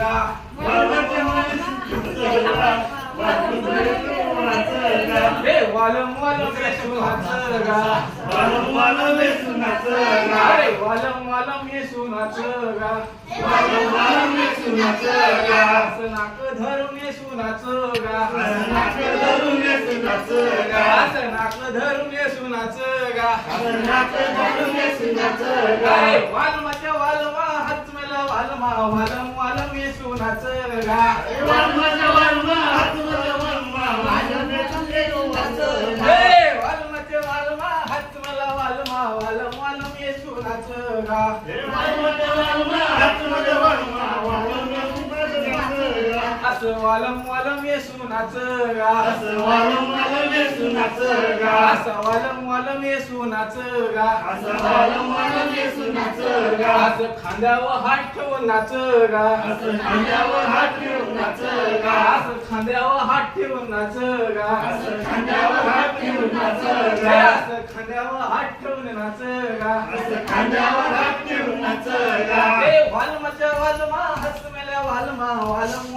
येशुनाचं गा हे वालम वालम गा अरे वालम वालम गा धरून गा धरून गा वालमाच्या वालमा हात मेल वालमा वालम वालम येशुनाचं गा हे वालमाचे वालमा हात मला वालमा वालम वालम येशुनाचं गा असं वालम वालम येशुनाचं गा असं वालम वालम येशुनाचं गा असं खांद्यावर हात ठेवून नाच गा असं खांद्यावर हात ठेवून नाच गा हे असं खांद्यावर हात ठेवून नाच गा हे वालमाच्या वालमा हस मेल्या वालमा वालम वालम येशुनाचं गा अरे वालमाचे वालमा हात मेल्या वालमा वालम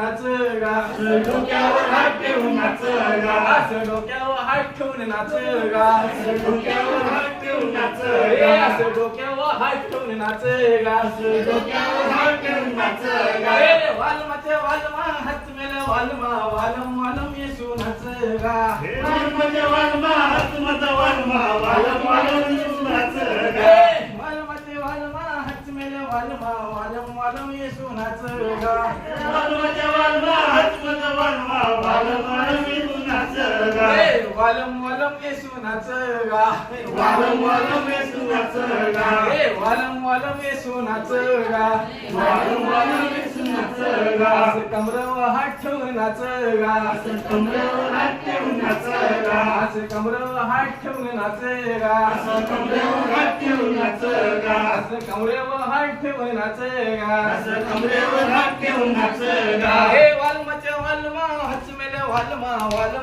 गा. गा. गा डोक्यावर हात ठेवून नाच गा. असं डोक्यावर हात ठेवून नाच गा. ए, असं डोक्यावर हात ठेवून नाच गा. ए, वालमाच्या वालमा हात वालमा वालम वालम गा. वालमाचे वालमा हात मेल्या वालमा वालम वालम येशुनाच ए, वालम वालम येशुनाच गा ए, वालम वालम येशुनाच गा असं कमरावर हात ठेवून नाच गा असं कमरावर हात ठेवून नाच गा असं कमरावर हात ठेवून नाच गा हे वालमाच्या वालमा हच मेल्या वालमा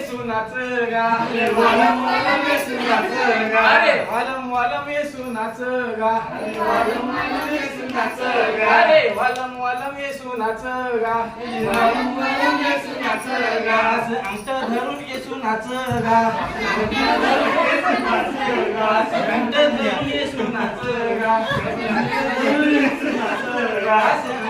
वालम येशू नाच गा अरे वालम वालम येशू नाच गा अरे वालम वालम येशू नाच गा असं अंगठ धरून येशू नाच गा असं अंगठ धरून येशू नाच गा असं धरून येशू नाच गा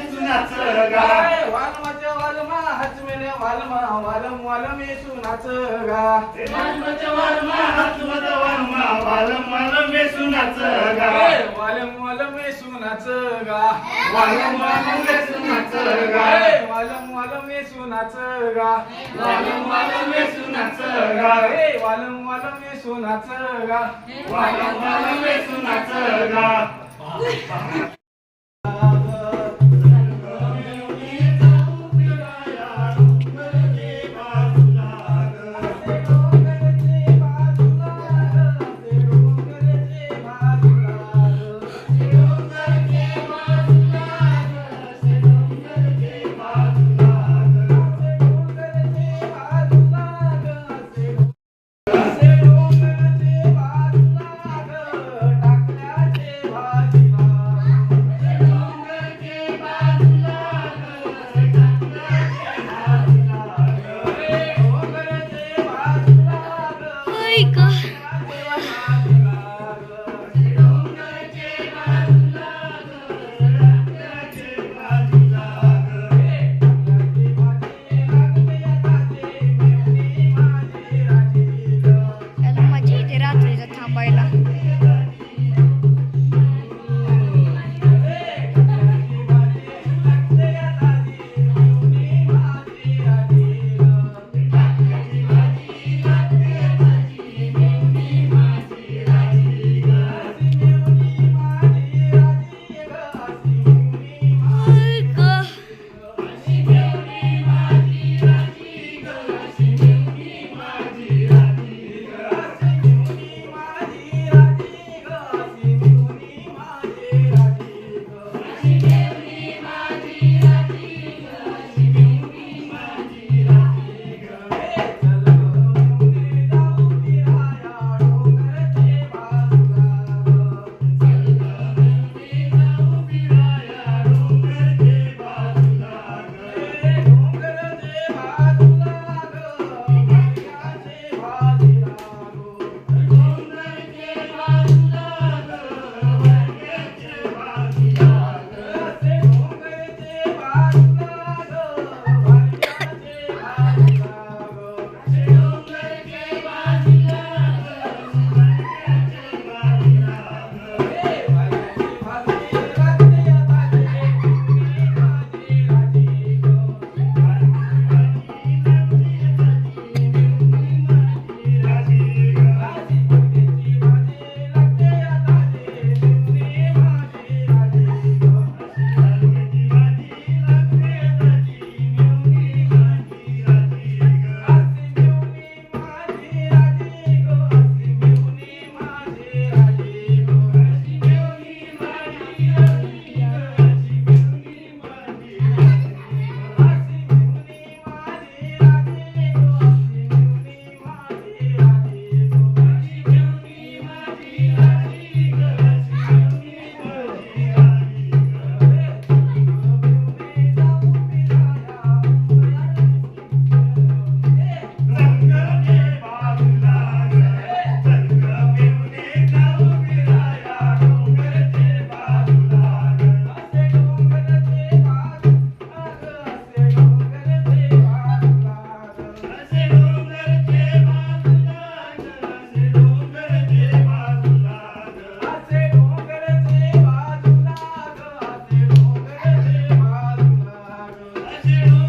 हे वालमाच्या वालमा वालमा वालम वालम येशू नाच गा वालमाच्या वालमा हातमेलं वालमा वालम वालम येशू नाच गा वालम वालम वालम वालम सुनाचं गा वालम वालम रे सुनाचं गा. ए, वालम वालम ये सुनाचं गा वालम वालम रे सुनाचं गा. ए, वालम वालम ये सुनाचं गा वालम वालम रे सुनाचं गा. Yeah.